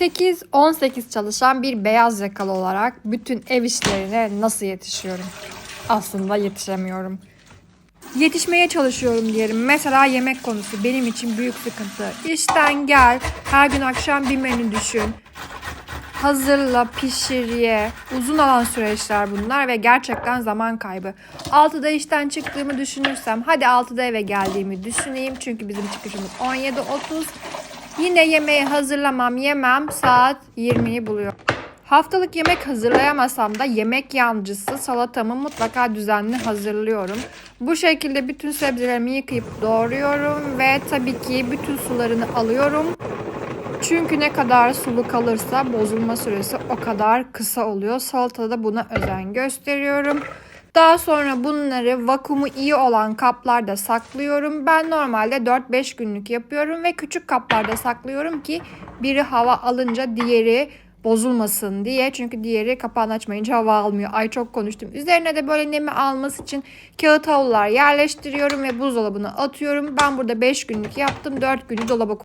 8-18 çalışan bir beyaz yakalı olarak bütün ev işlerine nasıl yetişiyorum? Aslında yetişemiyorum. Yetişmeye çalışıyorum diyelim. Mesela yemek konusu benim için büyük sıkıntı. İşten gel, her gün akşam bir menü düşün. Hazırla, pişir, ye. Uzun alan süreçler bunlar ve gerçekten zaman kaybı. 6'da işten çıktığımı düşünürsem, hadi 6'da eve geldiğimi düşüneyim. Çünkü bizim çıkışımız 17.30. Yine yemeği hazırlamam, yemem saat 20'yi buluyor. Haftalık yemek hazırlayamasam da yemek yancısı salatamı mutlaka düzenli hazırlıyorum. Bu şekilde bütün sebzelerimi yıkayıp doğruyorum ve tabii ki bütün sularını alıyorum. Çünkü ne kadar sulu kalırsa bozulma süresi o kadar kısa oluyor. Salatada da buna özen gösteriyorum. Daha sonra bunları vakumu iyi olan kaplarda saklıyorum. Ben normalde 4-5 günlük yapıyorum ve küçük kaplarda saklıyorum ki biri hava alınca diğeri bozulmasın diye. Çünkü diğeri kapağını açmayınca hava almıyor. Ay çok konuştum. Üzerine de böyle nemi alması için kağıt havlular yerleştiriyorum ve buzdolabına atıyorum. Ben burada 5 günlük yaptım. 4 günü dolaba